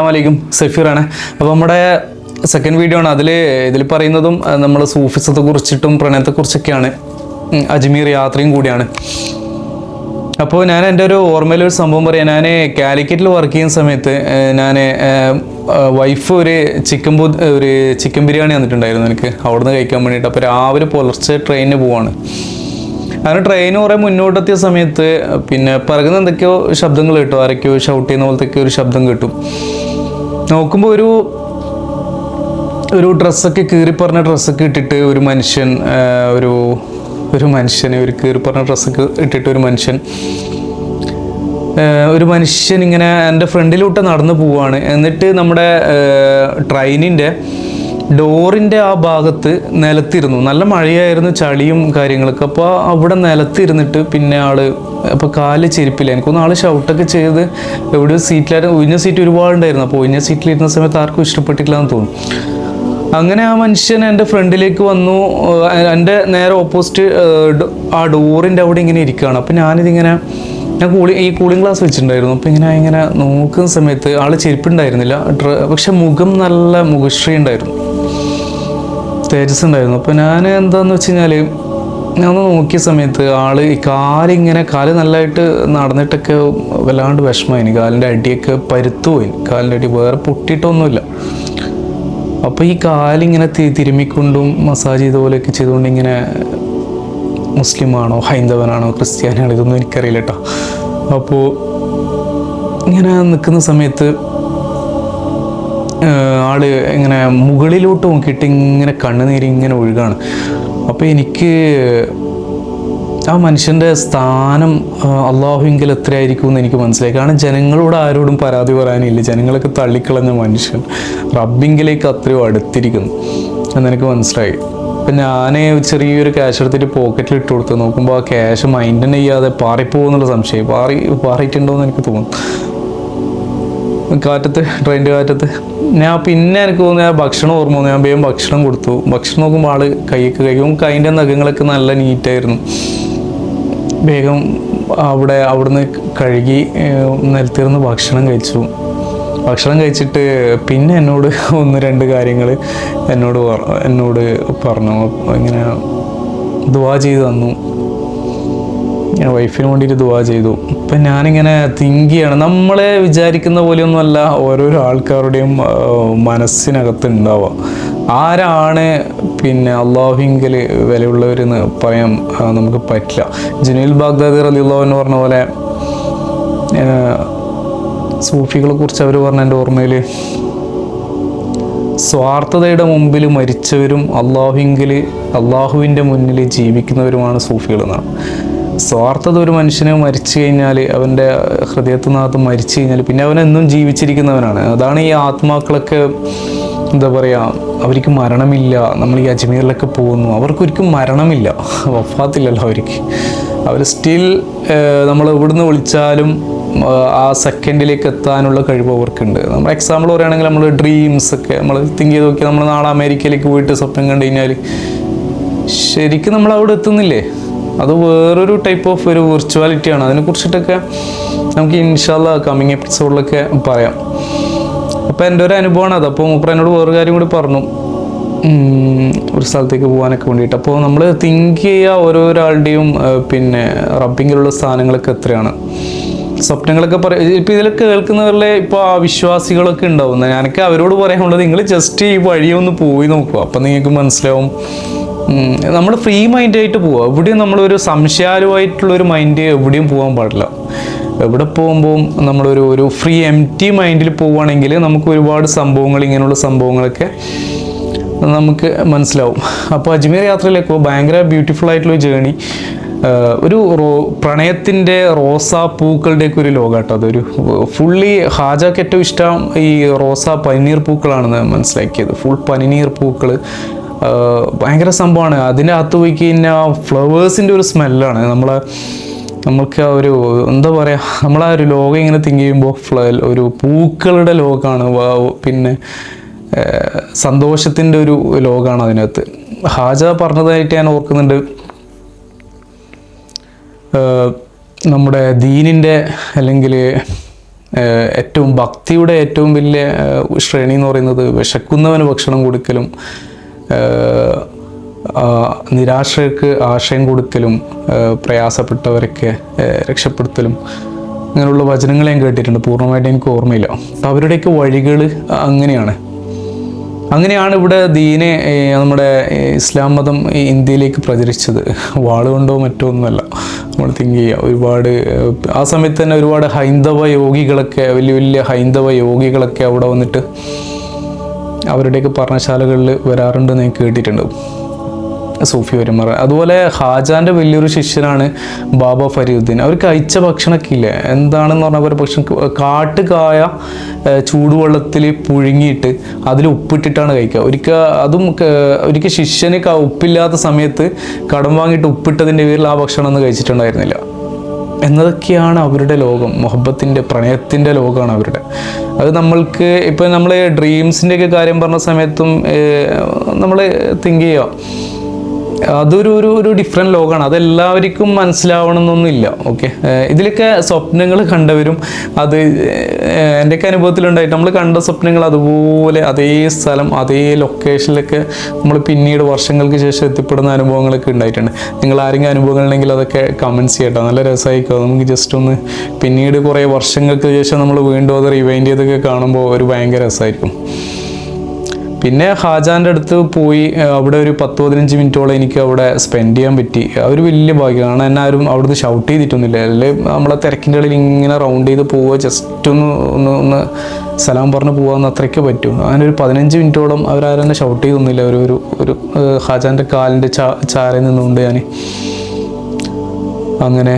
അസ്സാമലൈക്കും സഫീറാണ്. അപ്പോൾ നമ്മുടെ സെക്കൻഡ് വീഡിയോ ആണ്. അതിൽ ഇതിൽ പറയുന്നതും നമ്മൾ സൂഫിസത്തെ കുറിച്ചിട്ടും പ്രണയത്തെ കുറിച്ചൊക്കെയാണ്. അജ്മീർ യാത്രയും കൂടിയാണ്. അപ്പോൾ ഞാൻ എന്റെ ഒരു ഓർമ്മയിൽ ഒരു സംഭവം പറയാം. ഞാൻ കാലിക്കറ്റിൽ വർക്ക് ചെയ്യുന്ന സമയത്ത് ഞാൻ വൈഫ് ഒരു ചിക്കൻ ബു ഒരു ചിക്കൻ ബിരിയാണി തന്നിട്ടുണ്ടായിരുന്നു എനിക്ക്. അവിടുന്ന് കഴിക്കാൻ വേണ്ടിയിട്ട്. അപ്പോൾ രാവിലെ പുലർച്ചെ ട്രെയിനിന് പോവാണ്. അങ്ങനെ ട്രെയിൻ കുറേ മുന്നോട്ടെത്തിയ സമയത്ത് പിന്നെ പിറകുന്ന എന്തൊക്കെയോ ശബ്ദങ്ങൾ കിട്ടും. ആരൊക്കെയോ ഷൗട്ട് ചെയ്യുന്ന പോലത്തെ ഒരു ശബ്ദം കിട്ടും. നോക്കുമ്പോൾ ഒരു ഒരു ഡ്രസ്സൊക്കെ കീറി പറഞ്ഞ ഡ്രസ്സൊക്കെ ഇട്ടിട്ട് ഒരു മനുഷ്യൻ ഒരു ഒരു മനുഷ്യനെ ഒരു കീറി പറഞ്ഞ ഡ്രസ്സൊക്കെ ഇട്ടിട്ട് ഒരു മനുഷ്യൻ ഒരു മനുഷ്യൻ ഇങ്ങനെ എന്റെ ഫ്രണ്ടിലോട്ട് നടന്നു പോവാണ്. എന്നിട്ട് നമ്മുടെ ട്രെയിനിന്റെ ഡോറിന്റെ ആ ഭാഗത്ത് നിലത്തിരുന്നു. നല്ല മഴയായിരുന്നു ചളിയും കാര്യങ്ങളൊക്കെ. അപ്പോൾ അവിടെ നിലത്തിരുന്നിട്ട് പിന്നെ ആൾ അപ്പോൾ കാൽ ചെരുപ്പില്ല. എനിക്കൊന്ന് ആൾ ഷൗട്ടൊക്കെ ചെയ്ത് എവിടെയോ സീറ്റിലായിരുന്നു ഒഴിഞ്ഞ സീറ്റ് ഒരുപാടുണ്ടായിരുന്നു. അപ്പോൾ ഒഴിഞ്ഞ സീറ്റിലിരുന്ന സമയത്ത് ആർക്കും ഇഷ്ടപ്പെട്ടില്ല എന്ന് തോന്നുന്നു. അങ്ങനെ ആ മനുഷ്യൻ എന്റെ ഫ്രണ്ടിലേക്ക് വന്നു. എന്റെ നേരെ ഓപ്പോസിറ്റ് ആ ഡോറിന്റെ അവിടെ ഇങ്ങനെ ഇരിക്കുകയാണ്. അപ്പം ഞാനിതിങ്ങനെ ഞാൻ കൂളി ഈ കൂളിംഗ് ഗ്ലാസ് വെച്ചിട്ടുണ്ടായിരുന്നു. അപ്പം ഇങ്ങനെ ഇങ്ങനെ നോക്കുന്ന സമയത്ത് ആൾ ചെരുപ്പുണ്ടായിരുന്നില്ല. പക്ഷെ മുഖം നല്ല മുഖശ്രീ ഉണ്ടായിരുന്നു. തേജസ് ഉണ്ടായിരുന്നു. അപ്പോൾ ഞാൻ എന്താണെന്ന് വെച്ച് കഴിഞ്ഞാൽ ഞാൻ ഒന്ന് നോക്കിയ സമയത്ത് ആൾ ഈ കാലിങ്ങനെ കാൽ നല്ലതായിട്ട് നടന്നിട്ടൊക്കെ വല്ലാണ്ട് വിഷമമായി കാലിന്റെ അടിയൊക്കെ പരുത്തു പോയി കാലിന്റെ അടി വേറെ പൊട്ടിയിട്ടൊന്നുമില്ല. അപ്പോൾ ഈ കാലിങ്ങനെ തിരുമ്മിക്കൊണ്ടും മസാജ് ചെയ്ത പോലെയൊക്കെ ചെയ്തുകൊണ്ട് ഇങ്ങനെ മുസ്ലിമാണോ ഹൈന്ദവനാണോ ക്രിസ്ത്യാനിയാണോ ഇതൊന്നും എനിക്കറിയില്ല കേട്ടോ അപ്പോൾ ഇങ്ങനെ നിൽക്കുന്ന സമയത്ത് ആൾ ഇങ്ങനെ മുകളിലോട്ട് നോക്കിയിട്ട് ഇങ്ങനെ കണ്ണുനീര് ഇങ്ങനെ ഒഴുകാണ്. അപ്പോൾ എനിക്ക് ആ മനുഷ്യന്റെ സ്ഥാനം അള്ളാഹുവിങ്കിൽ എത്രയായിരിക്കും എന്ന് എനിക്ക് മനസ്സിലായി. കാരണം ജനങ്ങളോട് ആരോടും പരാതി പറയാനില്ല. ജനങ്ങളൊക്കെ തള്ളിക്കളഞ്ഞ മനുഷ്യൻ. റബ്ബിങ്കിലേക്ക് അത്രയോ അടുത്തിരിക്കുന്നു എന്നെനിക്ക് മനസ്സിലായി. അപ്പം ഞാൻ ചെറിയൊരു ക്യാഷ് എടുത്തിട്ട് പോക്കറ്റിൽ ഇട്ട് കൊടുത്ത് നോക്കുമ്പോൾ ആ ക്യാഷ് തന്നെ ചെയ്യാതെ പാറിപ്പോകുന്നുള്ള സംശയം. പാറി പാറിയിട്ടുണ്ടോ എന്ന് എനിക്ക് തോന്നുന്നു. കാറ്റത്ത് ട്രെയിനിന്റെ കാറ്റത്ത്. ഞാൻ പിന്നെ എനിക്ക് തോന്നുന്നു ഞാൻ ഭക്ഷണം ഓർമ്മ വന്നു. ഞാൻ വേഗം ഭക്ഷണം കൊടുത്തു. ഭക്ഷണം നോക്കുമ്പോൾ ആൾ കൈയൊക്കെ കഴിക്കും കൈന്റെ നഖങ്ങളൊക്കെ നല്ല നീറ്റായിരുന്നു വേഗം അവിടെ അവിടുന്ന് കഴുകി നിലത്തിരുന്ന് ഭക്ഷണം കഴിച്ചു. ഭക്ഷണം കഴിച്ചിട്ട് പിന്നെ എന്നോട് ഒന്ന് രണ്ട് കാര്യങ്ങൾ എന്നോട് എന്നോട് പറഞ്ഞു. ഇങ്ങനെ ദുവാ ചെയ്ത് തന്നു. ഞാൻ വൈഫിന് വേണ്ടിയിട്ട് ദുവാ ചെയ്തു. ഇപ്പം ഞാനിങ്ങനെ തിങ്ക് ചെയ്യണം. നമ്മളെ വിചാരിക്കുന്ന പോലെയൊന്നുമല്ല ഓരോരോ ആൾക്കാരുടെയും മനസ്സിനകത്ത് ഉണ്ടാവുക ആരാണ് പിന്നെ അള്ളാഹുവിങ്കിൽ വിലയുള്ളവരെന്ന് പറയാൻ നമുക്ക് പറ്റില്ല. ജുനീൽ ബാഗ്ദാദി റലിയുള്ളവ എന്ന് പറഞ്ഞ പോലെ സൂഫികളെ കുറിച്ച് അവർ പറഞ്ഞ എന്റെ ഓർമ്മയിൽ സ്വാർത്ഥതയുടെ മുമ്പിൽ മരിച്ചവരും അള്ളാഹുവിങ്കിൽ അള്ളാഹുവിന്റെ മുന്നിൽ ജീവിക്കുന്നവരുമാണ് സൂഫികൾ എന്നാണ് സ്വാർത്ഥത ഒരു മനുഷ്യനെ മരിച്ചു കഴിഞ്ഞാൽ അവന്റെ ഹൃദയത്തിനകത്ത് മരിച്ചു കഴിഞ്ഞാൽ പിന്നെ അവൻ എന്നും ജീവിച്ചിരിക്കുന്നവനാണ്. അതാണ് ഈ ആത്മാക്കളൊക്കെ എന്താ പറയുക അവർക്ക് മരണമില്ല നമ്മൾ ഈ അജ്മീറിലൊക്കെ പോകുന്നു. അവർക്കൊരിക്കും മരണമില്ല. വഫാത്തില്ലല്ലോ അവർക്ക്. അവർ സ്റ്റിൽ നമ്മൾ എവിടുന്ന് വിളിച്ചാലും ആ, സെക്കൻഡിലേക്ക് എത്താനുള്ള കഴിവ് അവർക്കുണ്ട്. നമ്മൾ എക്സാമ്പിൾ പറയുകയാണെങ്കിൽ നമ്മൾ ഡ്രീംസ് ഒക്കെ നമ്മൾ തിങ്ക് ചെയ്ത് നോക്കിയാൽ നമ്മൾ നാളെ അമേരിക്കയിലേക്ക് പോയിട്ട് സ്വപ്നം കണ്ടു കഴിഞ്ഞാൽ ശരിക്കും നമ്മൾ അവിടെ എത്തുന്നില്ലേ? അത് വേറൊരു ടൈപ്പ് ഓഫ് ഒരു വിർച്വാലിറ്റിയാണ് അതിനെക്കുറിച്ചിട്ടൊക്കെ നമുക്ക് ഇൻഷാല്ല കമ്മിങ് എപ്പിസോഡിലൊക്കെ പറയാം. അപ്പോൾ എന്റെ ഒരു അനുഭവമാണ് അത്. അപ്പോൾ മൂപ്പർ എന്നോട് വേറൊരു കാര്യം കൂടി പറഞ്ഞു. ഒരു സ്ഥലത്തേക്ക് പോകാനൊക്കെ വേണ്ടിയിട്ട്. അപ്പോൾ നമ്മൾ തിങ്ക് ചെയ്യുക ഓരോരാളുടെയും പിന്നെ റബ്ബിങ്ങിലുള്ള സ്ഥാനങ്ങളൊക്കെ എത്രയാണ്. സ്വപ്നങ്ങളൊക്കെ പറയും ഇപ്പം ഇതിലൊക്കെ കേൾക്കുന്നവരിലെ ഇപ്പോൾ വിശ്വാസികളൊക്കെ ഉണ്ടാവും. ഞാനൊക്കെ അവരോട് പറയാനുള്ളത് നിങ്ങൾ ജസ്റ്റ് ഈ വഴിയൊന്ന് പോയി നോക്കുക. അപ്പം നിങ്ങൾക്ക് മനസ്സിലാവും. നമ്മൾ ഫ്രീ മൈൻഡായിട്ട് പോവുക എവിടെയും നമ്മളൊരു സംശയാലുമായിട്ടുള്ള ഒരു മൈൻഡ് എവിടെയും പോകാൻ പാടില്ല. എവിടെ പോകുമ്പോൾ നമ്മളൊരു ഒരു ഫ്രീ എം ടി മൈൻഡിൽ പോവുകയാണെങ്കിൽ നമുക്ക് ഒരുപാട് സംഭവങ്ങൾ ഇങ്ങനെയുള്ള സംഭവങ്ങളൊക്കെ നമുക്ക് മനസ്സിലാവും. അപ്പോൾ അജ്മീർ യാത്രയിലേക്ക് ഭയങ്കര ബ്യൂട്ടിഫുൾ ആയിട്ടുള്ള ജേണി ഒരു റോ പ്രണയത്തിന്റെ റോസാ പൂക്കളുടെയൊക്കെ ഒരു ലോകാട്ടോ. അതൊരു ഫുള്ളി ഹാജാക്ക് ഏറ്റവും ഇഷ്ടം ഈ റോസാ പനിനീർ പൂക്കളാണെന്ന് മനസ്സിലാക്കിയത്. ഫുൾ പനിനീർ പൂക്കൾ ഭയങ്കര സംഭവമാണ്. അതിന്റെ അകത്ത് പോയി കഴിഞ്ഞാൽ ഫ്ലവേഴ്സിന്റെ ഒരു സ്മെല്ലാണ്. നമ്മളെ നമുക്ക് ആ ഒരു എന്താ പറയുക നമ്മളാ ഒരു ലോകം ഇങ്ങനെ തിങ്ക് ചെയ്യുമ്പോൾ ഒരു പൂക്കളുടെ ലോകമാണ് പിന്നെ സന്തോഷത്തിന്റെ ഒരു ലോകമാണ് അതിനകത്ത്. ഹാജ പറഞ്ഞതായിട്ട് ഞാൻ ഓർക്കുന്നുണ്ട്. നമ്മുടെ ദീനിന്റെ അല്ലെങ്കിൽ ഏറ്റവും ഭക്തിയുടെ ഏറ്റവും വലിയ ശ്രേണി എന്ന് പറയുന്നത് വിശക്കുന്നവന് ഭക്ഷണം കൊടുക്കലും നിരാശർക്ക് ആശയം ഏഹ് പ്രയാസപ്പെട്ടവരൊക്കെ രക്ഷപ്പെടുത്തലും അങ്ങനെയുള്ള വചനങ്ങൾ ഞാൻ കേട്ടിട്ടുണ്ട്. പൂർണമായിട്ട് എനിക്ക് ഓർമ്മയില്ല. അപ്പം അവരുടെയൊക്കെ വഴികൾ അങ്ങനെയാണ്. അങ്ങനെയാണ് ഇവിടെ ദീനെ നമ്മുടെ ഇസ്ലാം മതം ഇന്ത്യയിലേക്ക് പ്രചരിച്ചത്. വാളുകൊണ്ടോ മറ്റോ ഒന്നുമല്ല. നമ്മൾ തിങ്ക് ചെയ്യുക ഒരുപാട് ആ സമയത്ത് തന്നെ ഒരുപാട് ഹൈന്ദവ യോഗികളൊക്കെ വലിയ വലിയ ഹൈന്ദവ യോഗികളൊക്കെ അവിടെ വന്നിട്ട് അവരുടെയൊക്കെ പർണശാലകളിൽ വരാറുണ്ടെന്ന് ഞാൻ കേട്ടിട്ടുണ്ട്. സൂഫി വരുമാർ അതുപോലെ ഹാജാന്റെ വലിയൊരു ശിഷ്യനാണ് ബാബ ഫരീദുദ്ദീൻ. അവർ കഴിച്ച ഭക്ഷണമൊക്കെ ഇല്ലേ? എന്താണെന്ന് പറഞ്ഞാൽ ഒരു ഭക്ഷണം കാട്ടുകായ ചൂടുവെള്ളത്തിൽ പുഴുങ്ങിയിട്ട് അതിൽ ഉപ്പിട്ടിട്ടാണ് കഴിക്കുക. ഒരിക്കൽ അതും ഒരിക്കൽ ശിഷ്യന് ഉപ്പില്ലാത്ത സമയത്ത് കടം വാങ്ങിയിട്ട് ഉപ്പിട്ടതിന്റെ പേരിൽ ആ ഭക്ഷണം ഒന്നും കഴിച്ചിട്ടുണ്ടായിരുന്നില്ല. എന്നതൊക്കെയാണ് അവരുടെ ലോകം. മുഹബത്തിന്റെ പ്രണയത്തിന്റെ ലോകമാണ് അവരുടെ. അത് നമ്മൾക്ക് ഇപ്പം നമ്മൾ ഡ്രീംസിന്റെയൊക്കെ കാര്യം പറഞ്ഞ സമയത്തും നമ്മൾ തിങ്ക് ചെയ്യുക. അതൊരു ഒരു ഒരു ഡിഫറെന്റ് ലോകമാണ് അതെല്ലാവർക്കും മനസ്സിലാവണമെന്നൊന്നുമില്ല. ഓക്കെ ഇതിലൊക്കെ സ്വപ്നങ്ങൾ കണ്ടവരും അത് എന്റെയൊക്കെ അനുഭവത്തിലുണ്ടായിട്ട് നമ്മൾ കണ്ട സ്വപ്നങ്ങൾ അതുപോലെ അതേ സ്ഥലം അതേ ലൊക്കേഷനിലൊക്കെ നമ്മൾ പിന്നീട് വർഷങ്ങൾക്ക് ശേഷം എത്തിപ്പെടുന്ന അനുഭവങ്ങളൊക്കെ ഉണ്ടായിട്ടുണ്ട്. നിങ്ങൾ ആരെങ്കിലും അനുഭവങ്ങൾ ഉണ്ടെങ്കിൽ അതൊക്കെ കമൻസ് ചെയ്യട്ടോ. നല്ല രസമായിരിക്കും. നമുക്ക് ജസ്റ്റ് ഒന്ന് പിന്നീട് കുറേ വർഷങ്ങൾക്ക് ശേഷം നമ്മൾ വീണ്ടും അത് റിവൈൻഡ് ചെയ്തൊക്കെ കാണുമ്പോൾ ഒരു ഭയങ്കര രസമായിരിക്കും. പിന്നെ ഹാജാന്റെ അടുത്ത് പോയി അവിടെ ഒരു പത്ത് പതിനഞ്ച് മിനിറ്റോളം എനിക്ക് അവിടെ സ്പെൻഡ് ചെയ്യാൻ പറ്റി. ഒരു വലിയ കാരണം എന്നെ ആരും അവിടുന്ന് ഷൗട്ട് ചെയ്തിട്ടൊന്നുമില്ല. അല്ലെങ്കിൽ നമ്മളെ തിരക്കിന്റെ ഇടയിൽ ഇങ്ങനെ റൗണ്ട് ചെയ്ത് പോവുക ജസ്റ്റ് ഒന്ന് ഒന്ന് ഒന്ന് സലാം പറഞ്ഞ് പോകാമെന്ന് അത്രയ്ക്ക് പറ്റും. അങ്ങനെ ഒരു പതിനഞ്ച് മിനിറ്റോളം അവരാരും ഷൗട്ട് ചെയ്തൊന്നുമില്ല. ഒരു ഒരു ഹാജാന്റെ കാലിന്റെ ചാ ചാരയിൽ നിന്നുകൊണ്ട് ഞാൻ അങ്ങനെ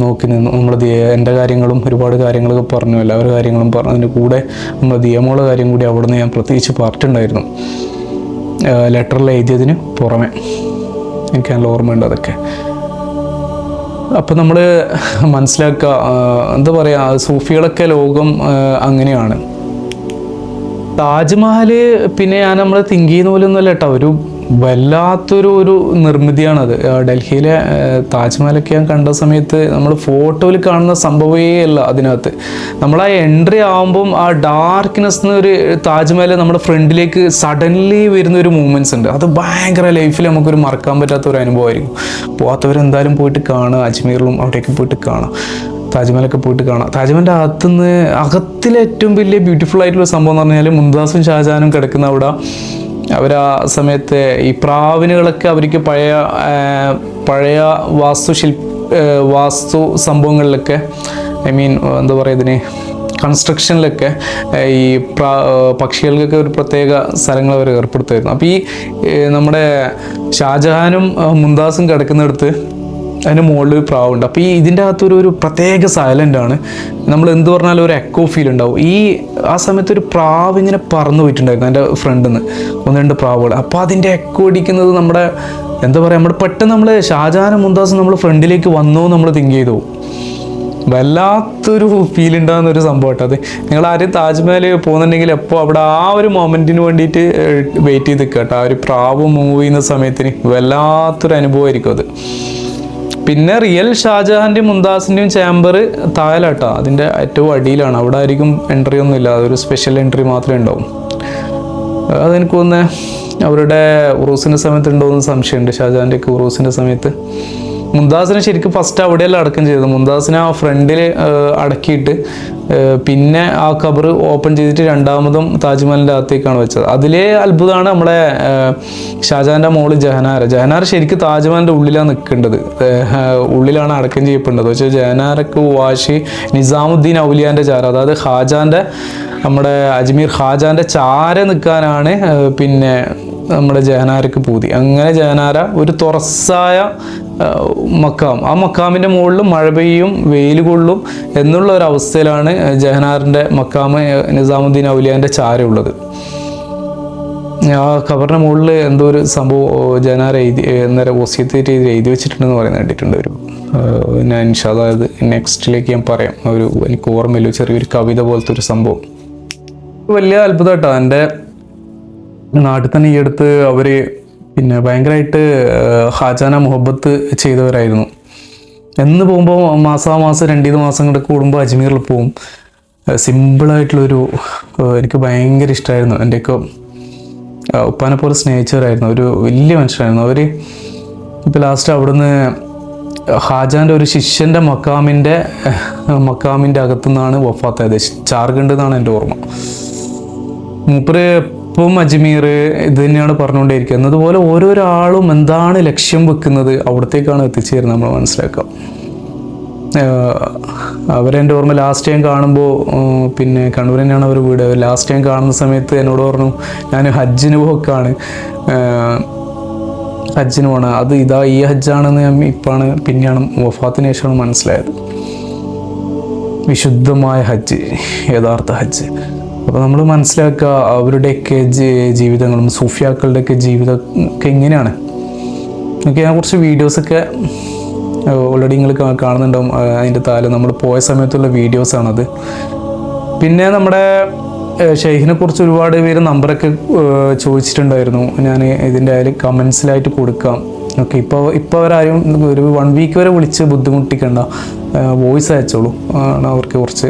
നോക്കി നിന്നു. നമ്മൾ എന്റെ കാര്യങ്ങളും ഒരുപാട് കാര്യങ്ങളൊക്കെ പറഞ്ഞു. എല്ലാവരുടെ കാര്യങ്ങളും പറഞ്ഞു. അതിന്റെ കൂടെ നമ്മൾ ദിയമോളെ കാര്യം കൂടി അവിടെ നിന്ന് ഞാൻ പ്രത്യേകിച്ച് പറഞ്ഞിട്ടുണ്ടായിരുന്നു. ലെറ്ററിൽ എഴുതിയതിന് പുറമെ. എനിക്ക് നല്ല ഓർമ്മയുണ്ട് അതൊക്കെ. അപ്പം നമ്മൾ മനസ്സിലാക്കുക എന്താ പറയുക സൂഫികളൊക്കെ ലോകം അങ്ങനെയാണ്. താജ്മഹൽ പിന്നെ ഞാൻ നമ്മൾ തിങ്ക് ചെയ്യുന്ന പോലെ ഒന്നുമല്ല കേട്ടോ ഒരു വല്ലാത്തൊരു ഒരു നിർമ്മിതിയാണത്. ഡൽഹിയിലെ താജ്മഹലൊക്കെ ഞാൻ കണ്ട സമയത്ത് നമ്മൾ ഫോട്ടോയിൽ കാണുന്ന സംഭവമേ അല്ല അതിനകത്ത്. നമ്മൾ ആ എൻട്രി ആകുമ്പം ആ ഡാർക്ക്നെസ് ഒരു താജ്മഹൽ നമ്മുടെ ഫ്രണ്ടിലേക്ക് സഡൻലി വരുന്ന ഒരു മൂമെന്റ്സ് ഉണ്ട്. അത് ഭയങ്കര ലൈഫിൽ നമുക്കൊരു മറക്കാൻ പറ്റാത്ത ഒരു അനുഭവമായിരിക്കും. പോകാത്തവരെന്തായാലും പോയിട്ട് കാണുക അജ്മീറിലും അവിടെയൊക്കെ പോയിട്ട് കാണാം താജ്മഹലൊക്കെ പോയിട്ട് കാണാം താജ്മഹലിന്റെ അകത്തുനിന്ന് അകത്തിലെ ഏറ്റവും വലിയ ബ്യൂട്ടിഫുൾ ആയിട്ടുള്ള സംഭവം എന്ന് പറഞ്ഞാൽ മുംതാസും ഷാജാനും കിടക്കുന്ന അവിടെ. അവർ ആ സമയത്ത് ഈ പ്രാവിനുകളൊക്കെ അവർക്ക് പഴയ പഴയ വാസ്തുശില്പ വാസ്തു സംഭവങ്ങളിലൊക്കെ ഐ മീൻ എന്താ പറയുക ഇതിന് കൺസ്ട്രക്ഷനിലൊക്കെ ഈ പക്ഷികൾക്കൊക്കെ ഒരു പ്രത്യേക സ്ഥലങ്ങൾ അവർ ഏർപ്പെടുത്തുമായിരുന്നു അപ്പോൾ ഈ നമ്മുടെ ഷാജഹാനും മുംതാസും കിടക്കുന്നിടത്ത് അതിന്റെ മുകളിൽ ഒരു പ്രാവുണ്ട്. അപ്പോൾ ഈ ഇതിന്റെ അകത്തൊരു ഒരു പ്രത്യേക സൈലന്റ് ആണ്. നമ്മൾ എന്ത് പറഞ്ഞാലും ഒരു എക്കോ ഫീൽ ഉണ്ടാവും. ഈ ആ സമയത്ത് ഒരു പ്രാവ് ഇങ്ങനെ പറന്നു പോയിട്ടുണ്ടായിരുന്നു എന്റെ ഫ്രണ്ടിൽ നിന്ന് ഒന്ന് രണ്ട് പ്രാവുകൾ. അപ്പോൾ അതിന്റെ എക്കോ അടിക്കുന്നത് നമ്മുടെ എന്താ പറയുക നമ്മുടെ പെട്ടെന്ന് നമ്മൾ ഷാജാനും മുന്താസും നമ്മൾ ഫ്രണ്ടിലേക്ക് വന്നോ നമ്മൾ തിങ്ക് ചെയ്തു. വല്ലാത്തൊരു ഫീൽ ഉണ്ടാകുന്ന ഒരു സംഭവം കേട്ടോ അത്. നിങ്ങൾ ആരും താജ്മഹൽ പോകുന്നുണ്ടെങ്കിൽ എപ്പോൾ അവിടെ ആ ഒരു മൊമെന്റിന് വേണ്ടിയിട്ട് വെയിറ്റ് ചെയ്ത് കേട്ടോ. ആ ഒരു പ്രാവ് മൂവ് ചെയ്യുന്ന സമയത്തിന് വല്ലാത്തൊരു അനുഭവമായിരിക്കും അത്. പിന്നെ റിയൽ ഷാജഹാന്റെയും മുംതാസിന്റെയും ചേംബർ താഴലാട്ടോ. അതിന്റെ ഏറ്റവും അടിയിലാണ്. അവിടെ ആയിരിക്കും എൻട്രി ഒന്നും ഇല്ല. അതൊരു സ്പെഷ്യൽ എൻട്രി മാത്രമേ ഉണ്ടാവും. അതെനിക്ക് തോന്നുന്നത് അവരുടെ ഉറൂസിന്റെ സമയത്ത് ഉണ്ടോ എന്ന് സംശയമുണ്ട്. ഷാജഹാന്റെ ഒക്കെ ഉറൂസിന്റെ സമയത്ത്. മുംതാസിനെ ശരിക്കും ഫസ്റ്റ് അവിടെയല്ല അടക്കം ചെയ്തത്. മുന്താസിനെ ആ ഫ്രണ്ടിൽ അടക്കിയിട്ട് പിന്നെ ആ കബർ ഓപ്പൺ ചെയ്തിട്ട് രണ്ടാമതും താജ്മഹലിന്റെ അകത്തേക്കാണ് വെച്ചത്. അതിലെ അത്ഭുതമാണ് നമ്മളെ ഷാജാന്റെ മോൾ ജഹനാര. ജഹനാര ശരിക്കും താജ്മഹലിന്റെ ഉള്ളിലാണ് നിൽക്കേണ്ടത് ഉള്ളിലാണ് അടക്കം ചെയ്യപ്പെടേണ്ടത്. പക്ഷേ ജഹനാരക്ക് വാശി നിസാമുദ്ദീൻ ഔലിയാന്റെ ചാര അതായത് ഹാജാന്റെ നമ്മുടെ അജ്മീർ ഹാജാന്റെ ചാര നിൽക്കാനാണ് പിന്നെ നമ്മുടെ ജഹനാരക്ക് പൂതി. അങ്ങനെ ജഹനാര ഒരു തുറസായ ഏഹ്, മക്കാം. ആ മക്കാമിന്റെ മുകളിൽ മഴ പെയ്യും വെയിൽ കൊള്ളും എന്നുള്ള ഒരു അവസ്ഥയിലാണ് ജഹനാറിന്റെ മക്കാമ് നിസാമുദ്ദീൻ ഔലിയാന്റെ ചാര ഉള്ളത് ആ കവറിന്റെ മുകളിൽ എന്തോ ഒരു സംഭവം ജനാർ എഴുതി നേരെ വസീത്ത് ചെയ്ത് എഴുതി വെച്ചിട്ടുണ്ടെന്ന് പറയുന്നത് കേട്ടിട്ടുണ്ട് ഒരു ഞാൻ ഇൻഷാ അല്ലാ അത് നെക്സ്റ്റിലേക്ക് ഞാൻ പറയാം. ഒരു എനിക്ക് ഓർമ്മയില്ല ചെറിയൊരു കവിത പോലത്തെ ഒരു സംഭവം. വലിയ അത്ഭുതമായിട്ടാണ് എന്റെ നാട്ടിൽ തന്നെ ഈ അടുത്ത് അവർ പിന്നെ ഭയങ്കരമായിട്ട് ഹാജാന മുഹബത്ത് ചെയ്തവരായിരുന്നു. എന്ന് പോകുമ്പോൾ മാസാമാസം രണ്ടീത് മാസം കൂടെ കൂടുമ്പോൾ അജ്മീറിൽ പോകും സിമ്പിളായിട്ടുള്ളൊരു എനിക്ക് ഭയങ്കര ഇഷ്ടമായിരുന്നു എന്റെയൊക്കെ ഉപ്പാനെ പോലെ സ്നേഹിച്ചവരായിരുന്നു. ഒരു വലിയ മനുഷ്യരായിരുന്നു. അവർ ഇപ്പോൾ ലാസ്റ്റ് അവിടുന്ന് ഹാജാന്റെ ഒരു ശിഷ്യന്റെ മക്കാമിന്റെ മക്കാമിന്റെ അകത്തുനിന്നാണ് വഫാത്തായത്. ജാർഖണ്ഡ് എന്നാണ് എന്റെ ഓർമ്മ. മൂപ്പര് എപ്പം അജ്മീർ ഇത് തന്നെയാണ് പറഞ്ഞുകൊണ്ടേയിരിക്കുന്നത്. അതുപോലെ ഓരോരാളും എന്താണ് ലക്ഷ്യം വെക്കുന്നത് അവിടത്തേക്കാണ് എത്തിച്ചേരുന്നത് നമ്മൾ മനസ്സിലാക്കാം അവരെന്റെ ഓർമ്മ ലാസ്റ്റ് ടൈം കാണുമ്പോൾ പിന്നെ കണ്ണൂർ തന്നെയാണ് അവർ വീട്. ലാസ്റ്റ് ടൈം കാണുന്ന സമയത്ത് എന്നോട് പറഞ്ഞു ഞാൻ ഹജ്ജിന് പോക്കാണ്. ഹജ്ജിന് പോണ അത് ഇതാ ഈ ഹജ്ജാണെന്ന് ഞാൻ ഇപ്പാണ് പിന്നെയാണ് വഫാത്തിന് ശേഷമാണ് മനസ്സിലായത്. വിശുദ്ധമായ ഹജ്ജ് യഥാർത്ഥ ഹജ്ജ്. അപ്പോൾ നമ്മൾ മനസ്സിലാക്കുക അവരുടെയൊക്കെ ജീവിതങ്ങളും സൂഫിയാക്കളുടെയൊക്കെ ജീവിതം ഒക്കെ എങ്ങനെയാണ്? ഓക്കെ ഞാൻ കുറച്ച് വീഡിയോസൊക്കെ ഓൾറെഡി നിങ്ങൾ കാണുന്നുണ്ടാവും. അതിന്റെ താഴെ നമ്മൾ പോയ സമയത്തുള്ള വീഡിയോസാണത്. പിന്നെ നമ്മുടെ ഷെയ്ഖിനെ കുറിച്ച് ഒരുപാട് പേര് നമ്പറൊക്കെ ചോദിച്ചിട്ടുണ്ടായിരുന്നു. ഞാൻ ഇതിന്റെ അതിൽ കമൻസിലായിട്ട് കൊടുക്കാം. ഓക്കെ ഇപ്പോൾ ഇപ്പോൾ അവരാരും ഒരു വൺ വീക്ക് വരെ വിളിച്ച് ബുദ്ധിമുട്ടിക്കണ്ട. വോയിസ് അയച്ചോളൂ. ആണ് അവർക്ക് കുറച്ച്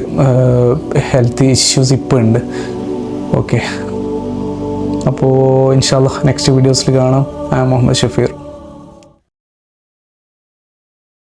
ഹെൽത്ത് ഇഷ്യൂസ് ഇപ്പോൾ ഉണ്ട്. ഓക്കെ. അപ്പോൾ ഇൻഷാല്ല നെക്സ്റ്റ് വീഡിയോസിൽ കാണാം. ആം മുഹമ്മദ് ഷഫീർ